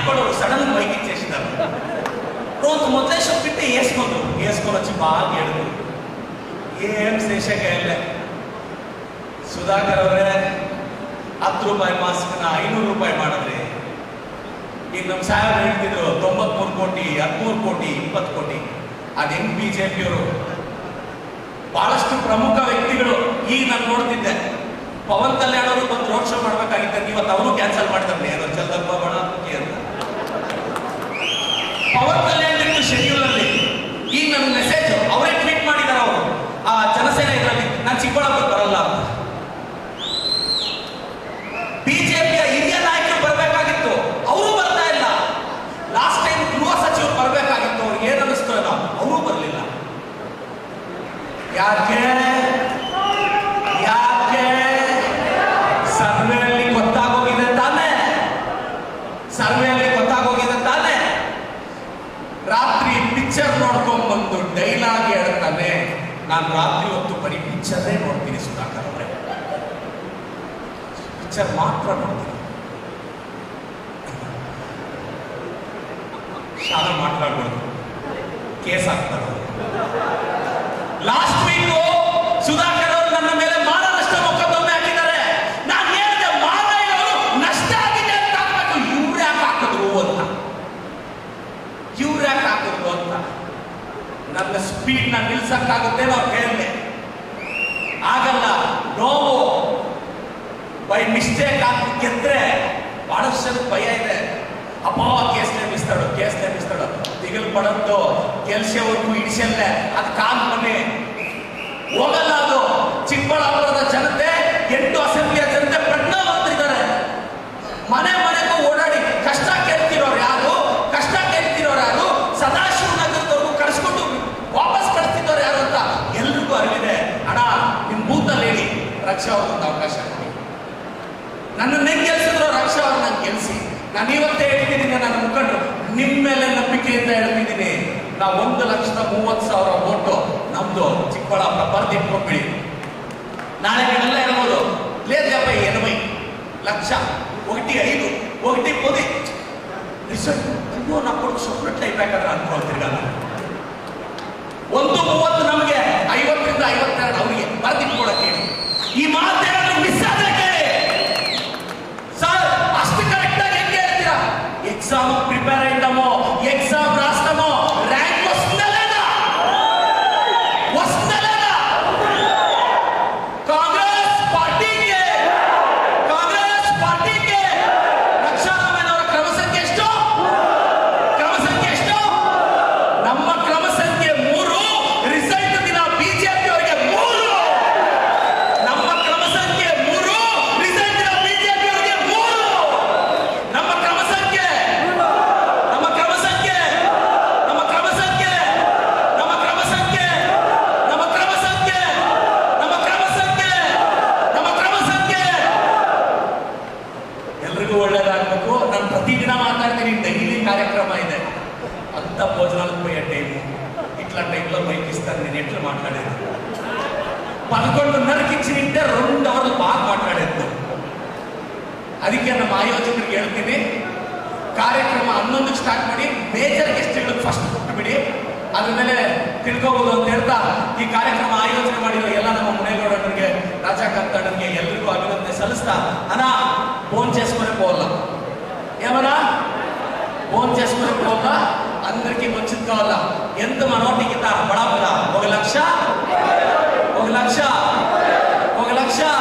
అనుకోవడం సడన్ పైకి ఇచ్చేసినారు రోజు మొదలే చెప్పితే వేసుకుందాం వేసుకొని వచ్చి బాగా ఎడుగు ఏం శేషగా వెళ్ళే ಸುಧಾಕರ್ ಅವರೇ, ಹತ್ತು ರೂಪಾಯಿ ಮಾಸ್ಕ್ನ ಐನೂರು ರೂಪಾಯಿ ಮಾಡಿದ್ರಿ. ಈಗ ನಮ್ಮ ಸಾಹೇಬ್ ಹೇಳ್ತಿದ್ರು, ತೊಂಬತ್ಮೂರು ಕೋಟಿ, ಹದಿಮೂರು ಕೋಟಿ, ಇಪ್ಪತ್ತು ಕೋಟಿ. ಅದು ಹೆಂಗ್ ಬಿ ಜೆ ಪಿಯವರು ಬಹಳಷ್ಟು ಪ್ರಮುಖ ವ್ಯಕ್ತಿಗಳು ಈಗ ನಾನು ನೋಡ್ತಿದ್ದೆ. ಪವನ್ ಕಲ್ಯಾಣ್ ಅವರು ಬಂದು ರೋಡ್ ಶೋ ಮಾಡ್ಬೇಕಾಗಿತ್ತು, ಇವತ್ತು ಅವರು ಕ್ಯಾನ್ಸಲ್ ಮಾಡಿದ್ರೆ ಚಂದಪ್ಪ ಬಣ ಅಂತ ಪವನ್ ಕಲ್ಯಾಣ್ ಶೆಡ್ಯೂಲ್ ಅಲ್ಲಿ ಈಗ ನನ್ನ ಮೆಸೇಜ್ ಅವರೇ ಟ್ವೀಟ್ ಮಾಡಿದ್ದಾರೆ ಅವರು. ಆ ಜನಸೇನೆ ಇದರಲ್ಲಿ ನಾನು ಚಿಕ್ಕಬಳ್ಳಾಪುರ ಬರಲ್ಲ ಬಿಜೆಪಿಯ ಹಿರಿಯ ನಾಯಕರು ಬರಬೇಕಾಗಿತ್ತು. ಅವರು ಬರ್ತಾ ಇಲ್ಲ. ಲಾಸ್ಟ್ ಟೈಮ್ ಗೃಹ ಸಚಿವರು ಬರಬೇಕಾಗಿತ್ತು. ಅವ್ರಿಗೆ ಏನ್ ಅನ್ನಿಸ್ತು ಅವರು ಬರಲಿಲ್ಲ. ಯಾಕೆ? ಪಿಕ್ಚರ್ ನೋಡ್ಕೊಂಡ್ ಬಂದು ಡೈಲಾಗ್ ಹೇಳ್ತಾನೆ, ನಾನು ರಾತ್ರಿ ಹೊತ್ತು ಬರೀ ಪಿಕ್ಚರ್ನೇ ನೋಡ್ತೀನಿ ಸುಧಾಕರ್ ಅವರೇ. ಪಿಕ್ಚರ್ ಮಾತ್ರ ನೋಡ್ತೀನಿ. ಶಾಲೆ ಮಾತಾಡ್ಬಾರ್ದು ಕೇಸ್ ಆಗ್ತಾರೆ ಲಾಸ್ಟ್ ಇವ್ರು ಯಾಕೆ ಹಾಕಿದ್ರು ಅಂತ. ನನ್ನ ಸ್ಪೀಡ್ನ ನಿಲ್ಸಕ್ಕಾಗುತ್ತೆ ನಾವು ಹೇಳಿದೆ ಆಗಲ್ಲ, ನೋವು. ಬೈ ಮಿಸ್ಟೇಕ್ ಆಗಿ ಗೆದ್ರೆ ಬಹಳಷ್ಟು ಭಯ ಇದೆ. ಅಪ್ಪ, ಕೇಸ್ ನೇಮಿಸ್ತಾಳು ಕೇಸ್ ನೇಮಿಸ್ತಾಳು ದಿಗಲ್ ಪಡದ್ದು ಕೆಲ್ಸವರೆಗೂ ಇಡಿಸಲ್ಲೇ ಅದು ಕಾಲ್ ಮನೆ. ಹೋಗಲ್ಲ ರಕ್ಷಾ ಅವ್ರಿಗೊಂದು ಅವಕಾಶ ಕೊಡಿ ನನ್ನನ್ನು ಹೆಂಗ್ ಗೆಲ್ಸಿದ್ರು ರಕ್ಷಾ ಅವ್ರು ನಾನು ಗೆಲ್ಸಿ ನಾನು ಇವತ್ತೇ ಹೇಳ್ತಿದ್ದೀನಿ ನನ್ನ ಮುಖಂಡರು ನಿಮ್ಮ ಮೇಲೆ ನಂಬಿಕೆಯಿಂದ ಹೇಳ್ತಿದ್ದೀನಿ ನಾವು ಒಂದು ಲಕ್ಷದ ಮೂವತ್ತು ಸಾವಿರ ಓಟು ನಮ್ದು ಚಿಕ್ಕಬಳ್ಳಾಪುರ ಬರ್ದಿಟ್ಕೊಂಡ್ಬಿಡಿ ನಾಳೆ ನೀವೆಲ್ಲ ಹೇಳ್ಬೋದು లేదప్ప ఎనభై లక్ష ఒకటి ఐదు ఒకటి పది రిజల్ట్ అయ్యో నా కొడుకు సొప్పినట్లు అయిపోయాక అనుకోవాలి తిరగాల టైంలో మైక్ ఇస్తాను నేను ఎట్లా మాట్లాడేది పదకొండున్నరకి ఇచ్చి నింటే రెండు అవర్లు బాగా మాట్లాడేది ಅದಕ್ಕೆ ನಮ್ಮ ಆಯೋಜಕರಿಗೆ ಹೇಳ್ತೀನಿ ಕಾರ್ಯಕ್ರಮ ಹನ್ನೊಂದಕ್ಕೆ ಸ್ಟಾರ್ಟ್ ಮಾಡಿ ಮೇಜರ್ ಗೆಸ್ಟ್ಗಳಿಗೆ ಫಸ್ಟ್ ಕೊಟ್ಟು ಬಿಡಿ ಅದ್ರ ಮೇಲೆ ತಿಳ್ಕೋಬಹುದು ಅಂತ ಹೇಳ್ತಾ ಈ ಕಾರ್ಯಕ್ರಮ ಆಯೋಜನೆ ಮಾಡಿರೋ ಎಲ್ಲ ನಮ್ಮ ಮುನೇಗೌಡರಿಗೆ ರಾಜಾಕಾಂತ್ ಅಣ್ಣನಿಗೆ ಎಲ್ರಿಗೂ ಅಭಿನಂದನೆ ಸಲ್ಲಿಸ್ತಾ ಅಣ್ಣ ఫోన్ చేసుకునే పోవాల ఏమన్నా ఫోన్ చేసుకునే పోవాలా అందరికీ మంచిది కావాలా? ఎంత మనోటికి తా? బడా. ఒక లక్ష? ఒక లక్ష? ఒక లక్ష?